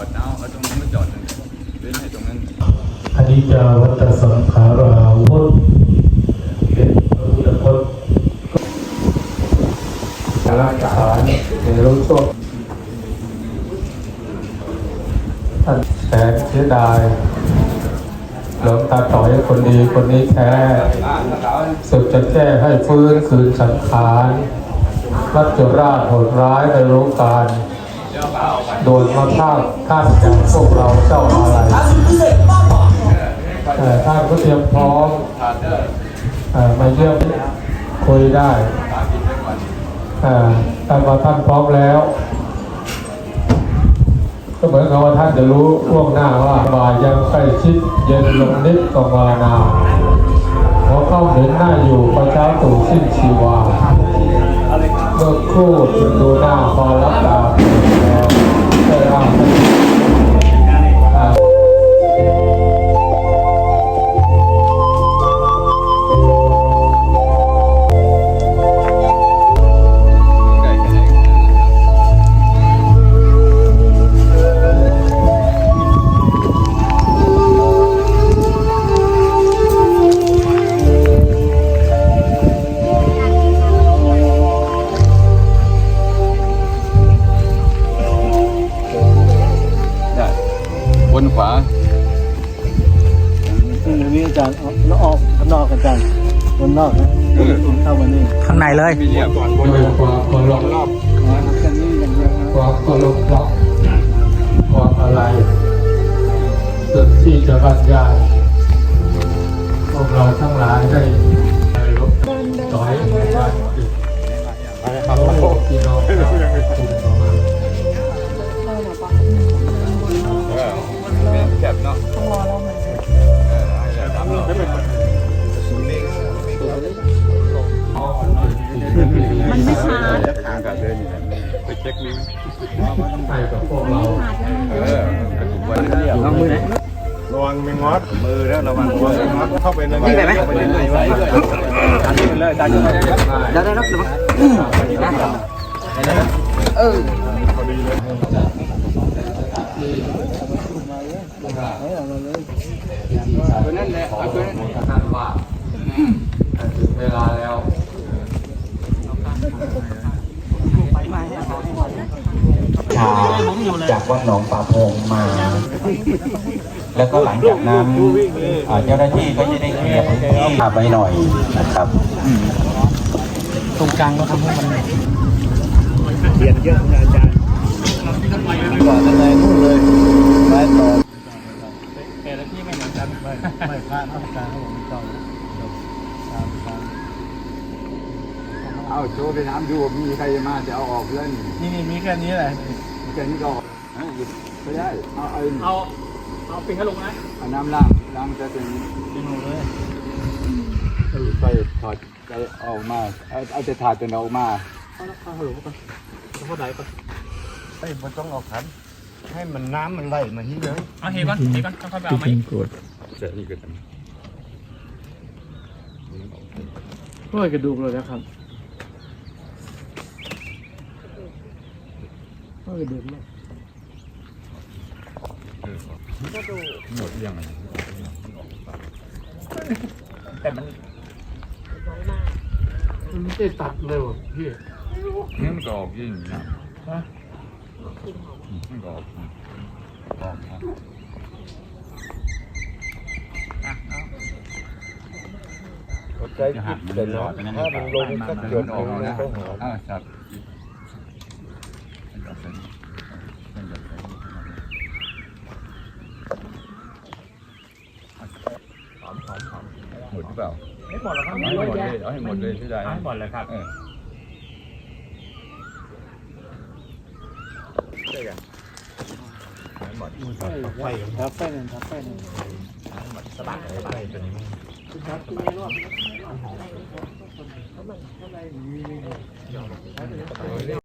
อดเอาเอาตรงนั้นรถจอดเลยเว้นให้ตรงนั้นอนิจจาวัตสังขาราวุฒเป็นพระพุทธพจน์สารกฐานในรู้ช่วง ท่านแสนเสียดายหลวงตาต่อยคนดีคนนี้แท้สึกจะแก้ให้ฟื้นคืนสังขารรัชราชโหดร้ายในรู้การ โดยมาท่าท่านจากพวกเราเจ้าอะไรแต่ท่านก็เตรียมพร้อมมาเยี่ยมคุยได้เอ่อแต่พอท่านพร้อมแล้ว ก็เหมือนกับว่าท่านจะรู้ล่วงหน้าว่าบ่ายยังใกล้ชิดเย็นลงนิดก็มานาพอเข้าเห็นหน้าอยู่ประเช้าตู่สิ้นชีวาเมื่อครู่ดูหน้าพอรับตา นขวาซึ่งเดี๋ยวนี้อาจารย์เอาแล้วออกข้างนอกอาจารย์บนนอกนะเข้ามานี่ข้างในเลยมีเรียบก่อนบนด้วยความเคารพรอบอ๋อแค่นี้อย่างเดียวนะความเคารพรักความอะไรสุดที่จะบรรยายพวกเราทั้งหลายได้ได้รบต่อยกันครับพี่น้อง เดินอยู่นะไปเช็คนิ้วให้กับพวกเราเออกระตุกวันเดียวลองมือไหนระวังแมงมอสมือแล้วระวังระวังแมงมอสเข้าไปในวิ่ไปไหมไปเรื่อยๆไปเรื่อยๆดันเลยดันไปเลยได้ได้รับหรือมั้งตัวนั้นแหละเอาตัวนั้นท่านว่าถึงเวลาแล้ว ชาจากวัดหนองป่าพงมา แล้วก็หลังจากนั้นเจ้าหน้าที่ก็จะได้เคลียร์พื้นที่ขับไว้หน่อยนะครับตรงกลางก็ทำให้มันเรียนเยอะอาจารย์ก่อนเลยนู่นเลยแต่ละที่ไม่เหมือนกันไม่ไม่พลาดอาจารย์เขาบอกไม่ต้องตามตาม เอาโชว์ไปถามดูว่ามีใครมาจะเอาออกเล่นนี่นี่มีแค่นี้แหละแค่นี้ก็ออกไม่ได้เอาเอาเอาเอาปิดให้ลงนะเอาน้ำล้างล้างจะเป็นปิดลงเลยไปถอดไปออกมาเอาเอาจะถาดเป็นออกมาเอาเอาฮัลโหลก่อนเอาเข้าไหนก่อนไอ้มันต้องเอาขันให้มันน้ำมันไหลมาที่เลยเอาเฮก่อนเฮก่อนเข้าไปเอาไหมเสร็จนี่ก็ทโอ้ยกระดูกเลยนะครับ อ้ยกระดูกเลยำหมดยังไงมันไม่ได้ตัดเลยว่ะพี่นี่มันก็ออกยิ่งนะฮะมันก็ออกออกนะใจคิดแต่น้ำถ้ามันลงสักหยดหออกนึ่งแล้วมันนะก็หอม อ่าครับหมดหรือ เปล่าไม่หมดหรอกครับเอาให้หมดเลยเอาให้หมดเลยที่ได้ให้หมดเลยครับเออไฟทับไฟหนึ่งทับไฟหนึ่งสบายสบายตัวนี้ครับตัวนี้รอบ